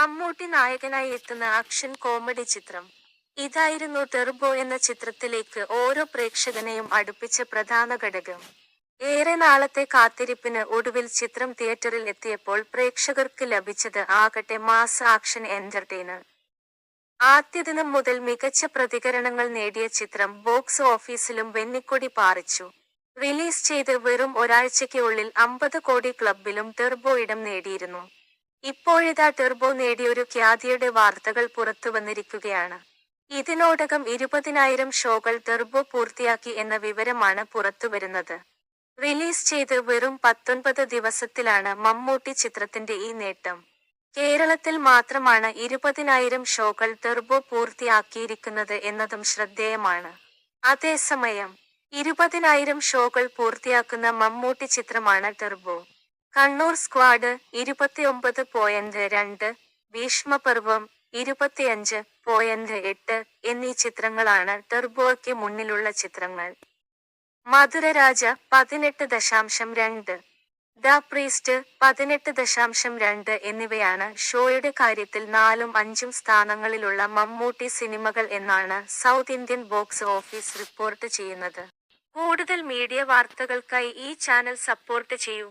മമ്മൂട്ടി നായകനായി എത്തുന്ന action comedy ചിത്രം. ഇതായിരുന്നു ടെർബോ എന്ന ചിത്രത്തിലേക്ക് ഓരോ പ്രേക്ഷകനെയും അടുപ്പിച്ച പ്രധാന ഘടകം. ഏറെ നാളത്തെ കാത്തിരിപ്പിന് ഒടുവിൽ ചിത്രം തിയേറ്ററിൽ എത്തിയപ്പോൾ പ്രേക്ഷകർക്ക് ലഭിച്ചത് ആകട്ടെ മാസ് ആക്ഷൻ എന്റർടൈനർ. ആദ്യ ദിനം മുതൽ മികച്ച പ്രതികരണങ്ങൾ നേടിയ ചിത്രം ബോക്സ് ഓഫീസിലും വെന്നിക്കൊടി പാറിച്ചു. റിലീസ് ചെയ്ത് വെറും ഒരാഴ്ചയ്ക്കുള്ളിൽ അമ്പത് കോടി ക്ലബിലും ടെർബോ ഇടം നേടിയിരുന്നു. ഇപ്പോഴിതാ ടെർബോ നേടിയൊരു ഖ്യാതിയുടെ വാർത്തകൾ പുറത്തു വന്നിരിക്കുകയാണ്. ഇതിനോടകം ഇരുപതിനായിരം ഷോകൾ ടെർബോ പൂർത്തിയാക്കി എന്ന വിവരമാണ് പുറത്തുവരുന്നത് റിലീസ് ചെയ്ത് വെറും പത്തൊൻപത് ദിവസത്തിലാണ് മമ്മൂട്ടി ചിത്രത്തിന്റെ ഈ നേട്ടം. കേരളത്തിൽ മാത്രമാണ് ഇരുപതിനായിരം ഷോകൾ ടെർബോ പൂർത്തിയാക്കിയിരിക്കുന്നത് എന്നതും ശ്രദ്ധേയമാണ്. അതേസമയം ഇരുപതിനായിരം ഷോകൾ പൂർത്തിയാക്കുന്ന മമ്മൂട്ടി ചിത്രമാണ് ടെർബോ. കണ്ണൂർ സ്ക്വാഡ് ഇരുപത്തിയൊമ്പത് പോയിന്റ് രണ്ട് ഭീഷ്മപർവം ഇരുപത്തിയഞ്ച് പോയിന്റ് എട്ട് എന്നീ ചിത്രങ്ങളാണ് ടെർബോയ്ക്ക് മുന്നിലുള്ള ചിത്രങ്ങൾ. മധുരരാജ പതിനെട്ട് ദശാംശം രണ്ട് ദ പ്രീസ്റ്റ് പതിനെട്ട് ദശാംശം രണ്ട് എന്നിവയാണ് ഷോയുടെ കാര്യത്തിൽ നാലും അഞ്ചും സ്ഥാനങ്ങളിലുള്ള മമ്മൂട്ടി സിനിമകൾ എന്നാണ് south Indian box office report ചെയ്യുന്നത്. കൂടുതൽ മീഡിയ വാർത്തകൾക്കായി ഈ ചാനൽ സപ്പോർട്ട് ചെയ്യൂ.